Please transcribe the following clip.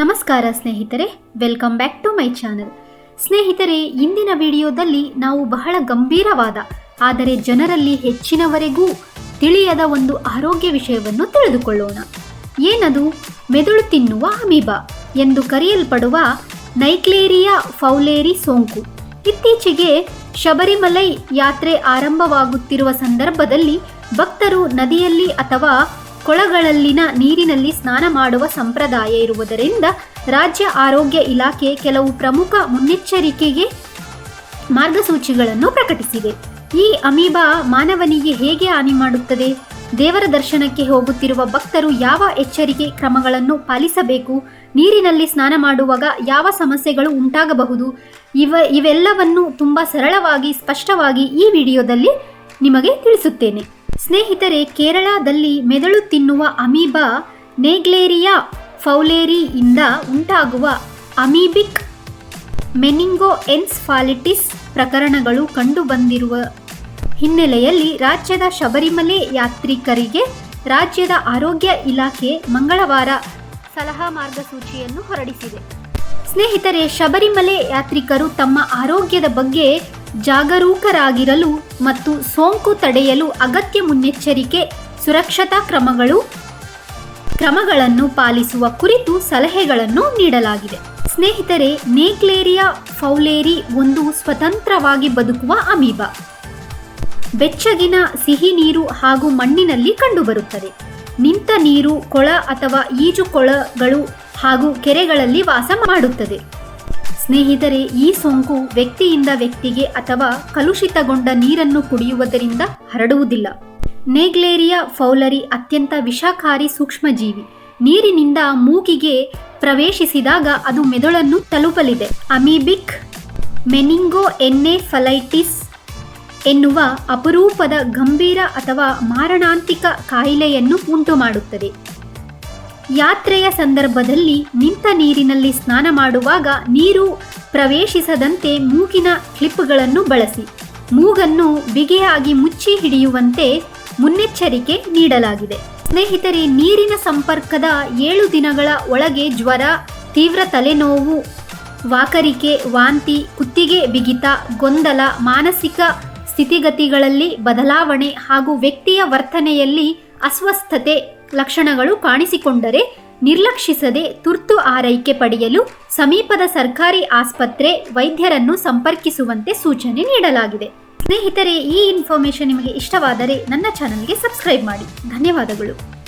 ನಮಸ್ಕಾರ ಸ್ನೇಹಿತರೆ welcome back to my channel ಸ್ನೇಹಿತರೆ, ಇಂದಿನ ವಿಡಿಯೋದಲ್ಲಿ ನಾವು ಬಹಳ ಗಂಭೀರವಾದ, ಆದರೆ ಜನರಲ್ಲಿ ಹೆಚ್ಚಿನವರೆಗೂ ತಿಳಿಯದ ಒಂದು ಆರೋಗ್ಯ ವಿಷಯವನ್ನು ತಿಳಿದುಕೊಳ್ಳೋಣ. ಏನದು? ಮೆದುಳು ತಿನ್ನುವ ಅಮೀಬಾ ಎಂದು ಕರೆಯಲ್ಪಡುವ ನೈಕ್ಲೇರಿಯಾ ಫೌಲೇರಿ ಸೋಂಕು. ಇತ್ತೀಚೆಗೆ ಶಬರಿಮಲೈ ಯಾತ್ರೆ ಆರಂಭವಾಗುತ್ತಿರುವ ಸಂದರ್ಭದಲ್ಲಿ ಭಕ್ತರು ನದಿಯಲ್ಲಿ ಅಥವಾ ಕೊಳಗಳಲ್ಲಿನ ನೀರಿನಲ್ಲಿ ಸ್ನಾನ ಮಾಡುವ ಸಂಪ್ರದಾಯ ಇರುವುದರಿಂದ ರಾಜ್ಯ ಆರೋಗ್ಯ ಇಲಾಖೆ ಕೆಲವು ಪ್ರಮುಖ ಮುನ್ನೆಚ್ಚರಿಕೆಗೆ ಮಾರ್ಗಸೂಚಿಗಳನ್ನು ಪ್ರಕಟಿಸಿದೆ. ಈ ಅಮೀಬಾ ಮಾನವನಿಗೆ ಹೇಗೆ ಹಾನಿ ಮಾಡುತ್ತದೆ? ದೇವರ ದರ್ಶನಕ್ಕೆ ಹೋಗುತ್ತಿರುವ ಭಕ್ತರು ಯಾವ ಎಚ್ಚರಿಕೆ ಕ್ರಮಗಳನ್ನು ಪಾಲಿಸಬೇಕು? ನೀರಿನಲ್ಲಿ ಸ್ನಾನ ಮಾಡುವಾಗ ಯಾವ ಸಮಸ್ಯೆಗಳು ಉಂಟಾಗಬಹುದು? ಇವ, ಇವೆಲ್ಲವನ್ನು ತುಂಬ ಸರಳವಾಗಿ, ಸ್ಪಷ್ಟವಾಗಿ ಈ ವಿಡಿಯೋದಲ್ಲಿ ನಿಮಗೆ ತಿಳಿಸುತ್ತೇನೆ. ಸ್ನೇಹಿತರೆ, ಕೇರಳದಲ್ಲಿ ಮೆದುಳು ತಿನ್ನುವ ಅಮೀಬಾ ನೇಗ್ಲೇರಿಯಾ ಫೌಲೇರಿಯಿಂದ ಉಂಟಾಗುವ ಅಮೀಬಿಕ್ ಮೆನಿಂಗೋ ಎನ್ಸ್ಫಾಲಿಟಿಸ್ ಪ್ರಕರಣಗಳು ಕಂಡುಬಂದಿರುವ ಹಿನ್ನೆಲೆಯಲ್ಲಿ ರಾಜ್ಯದ ಶಬರಿಮಲೆ ಯಾತ್ರಿಕರಿಗೆ ರಾಜ್ಯದ ಆರೋಗ್ಯ ಇಲಾಖೆ ಮಂಗಳವಾರ ಸಲಹಾ ಮಾರ್ಗಸೂಚಿಯನ್ನು ಹೊರಡಿಸಿದೆ. ಸ್ನೇಹಿತರೆ, ಶಬರಿಮಲೆ ಯಾತ್ರಿಕರು ತಮ್ಮ ಆರೋಗ್ಯದ ಬಗ್ಗೆ ಜಾಗರೂಕರಾಗಿರಲು ಮತ್ತು ಸೋಂಕು ತಡೆಯಲು ಅಗತ್ಯ ಮುನ್ನೆಚ್ಚರಿಕೆ, ಸುರಕ್ಷತಾ ಕ್ರಮಗಳು, ಕ್ರಮಗಳನ್ನು ಪಾಲಿಸುವ ಕುರಿತು ಸಲಹೆಗಳನ್ನು ನೀಡಲಾಗಿದೆ. ಸ್ನೇಹಿತರೆ, ನೇಕ್ಲೇರಿಯಾ ಫೌಲೇರಿ ಒಂದು ಸ್ವತಂತ್ರವಾಗಿ ಬದುಕುವ ಅಮೀಬ. ಬೆಚ್ಚಗಿನ ಸಿಹಿ ನೀರು ಹಾಗೂ ಮಣ್ಣಿನಲ್ಲಿ ಕಂಡುಬರುತ್ತದೆ. ನಿಂತ ನೀರು, ಕೊಳ ಅಥವಾ ಈಜುಕೊಳಗಳು ಹಾಗೂ ಕೆರೆಗಳಲ್ಲಿ ವಾಸ ಮಾಡುತ್ತದೆ. ಸ್ನೇಹಿತರೆ, ಈ ಸೋಂಕು ವ್ಯಕ್ತಿಯಿಂದ ವ್ಯಕ್ತಿಗೆ ಅಥವಾ ಕಲುಷಿತಗೊಂಡ ನೀರನ್ನು ಕುಡಿಯುವುದರಿಂದ ಹರಡುವುದಿಲ್ಲ. ನೇಗ್ಲೇರಿಯಾ ಫೌಲರಿ ಅತ್ಯಂತ ವಿಷಕಾರಿ ಸೂಕ್ಷ್ಮಜೀವಿ. ನೀರಿನಿಂದ ಮೂಗಿಗೆ ಪ್ರವೇಶಿಸಿದಾಗ ಅದು ಮೆದುಳನ್ನು ತಲುಪಲಿದೆ. ಅಮೀಬಿಕ್ ಮೆನಿಂಗೋ ಎನ್ನೆಫಲೈಟಿಸ್ ಎನ್ನುವ ಅಪರೂಪದ ಗಂಭೀರ ಅಥವಾ ಮಾರಣಾಂತಿಕ ಕಾಯಿಲೆಯನ್ನು ಉಂಟುಮಾಡುತ್ತದೆ. ಯಾತ್ರೆಯ ಸಂದರ್ಭದಲ್ಲಿ ನಿಂತ ನೀರಿನಲ್ಲಿ ಸ್ನಾನ ಮಾಡುವಾಗ ನೀರು ಪ್ರವೇಶಿಸದಂತೆ ಮೂಗಿನ ಕ್ಲಿಪ್ಗಳನ್ನು ಬಳಸಿ. ಮೂಗನ್ನು ಬಿಗಿಯಾಗಿ ಮುಚ್ಚಿ ಹಿಡಿಯುವಂತೆ ಮುನ್ನೆಚ್ಚರಿಕೆ ನೀಡಲಾಗಿದೆ. ಸ್ನೇಹಿತರೆ, ನೀರಿನ ಸಂಪರ್ಕದ ಏಳು ದಿನಗಳ ಒಳಗೆ ಜ್ವರ, ತೀವ್ರ ತಲೆನೋವು, ವಾಕರಿಕೆ, ವಾಂತಿ, ಕುತ್ತಿಗೆ ಬಿಗಿತ, ಗೊಂದಲ, ಮಾನಸಿಕ ಸ್ಥಿತಿಗತಿಗಳಲ್ಲಿ ಬದಲಾವಣೆ ಹಾಗೂ ವ್ಯಕ್ತಿಯ ವರ್ತನೆಯಲ್ಲಿ ಅಸ್ವಸ್ಥತೆ ಲಕ್ಷಣಗಳು ಕಾಣಿಸಿಕೊಂಡರೆ ನಿರ್ಲಕ್ಷಿಸದೆ ತುರ್ತು ಆರೈಕೆ ಪಡೆಯಲು ಸಮೀಪದ ಸರ್ಕಾರಿ ಆಸ್ಪತ್ರೆ ವೈದ್ಯರನ್ನು ಸಂಪರ್ಕಿಸುವಂತೆ ಸೂಚನೆ ನೀಡಲಾಗಿದೆ. ಸ್ನೇಹಿತರೆ, ಈ ಇನ್ಫಾರ್ಮೇಶನ್ ನಿಮಗೆ ಇಷ್ಟವಾದರೆ ನನ್ನ ಚಾನಲ್ಗೆ ಸಬ್ಸ್ಕ್ರೈಬ್ ಮಾಡಿ. ಧನ್ಯವಾದಗಳು.